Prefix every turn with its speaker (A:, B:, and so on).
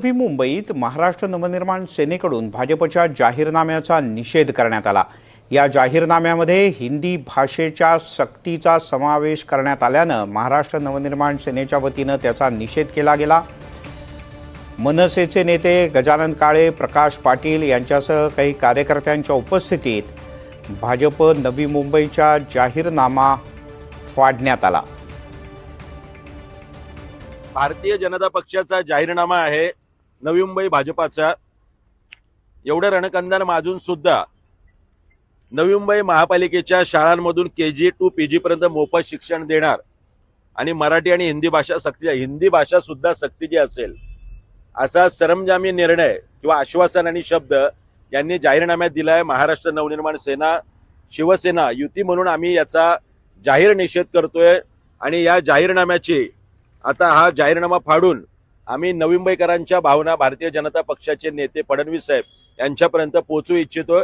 A: नवी मुंबईत महाराष्ट्र नवनिर्माण सेनेकडून भाजपच्या जाहीरनाम्याचा निषेध करण्यात आला. या जाहीरनाम्यामध्ये हिंदी भाषेच्या सक्तीचा समावेश करण्यात आल्यानं महाराष्ट्र नवनिर्माण सेनेच्या वतीनं त्याचा निषेध केला गेला. मनसेचे नेते गजानन काळे प्रकाश पाटील यांच्यासह काही कार्यकर्त्यांच्या उपस्थितीत भाजप नवी मुंबईच्या जाहीरनामा फाडण्यात आला.
B: भारतीय जनता पक्षाचा जाहीरनामा आहे. नवी मुंबई भाजपाचा एवढं रणकंदान माजून सुद्धा नवी मुंबई महापालिकेच्या शाळांमधून के जी टू पी जीपर्यंत मोफत शिक्षण देणार आणि मराठी आणि हिंदी भाषा सक्ती हिंदी भाषा सुद्धा सक्तीची असेल असा सरंजामी निर्णय किंवा आश्वासन आणि शब्द यांनी जाहीरनाम्यात दिलाय. महाराष्ट्र नवनिर्माण सेना शिवसेना युती म्हणून आम्ही याचा जाहीर निषेध करतोय. आणि या जाहीरनाम्याची आता हा जाहीरनामा फाडून आम्ही नवी मुंबईकरांच्या भावना भारतीय जनता पक्षाचे नेते फडणवीस साहेब यांच्यापर्यंत पोहोचू इच्छितो.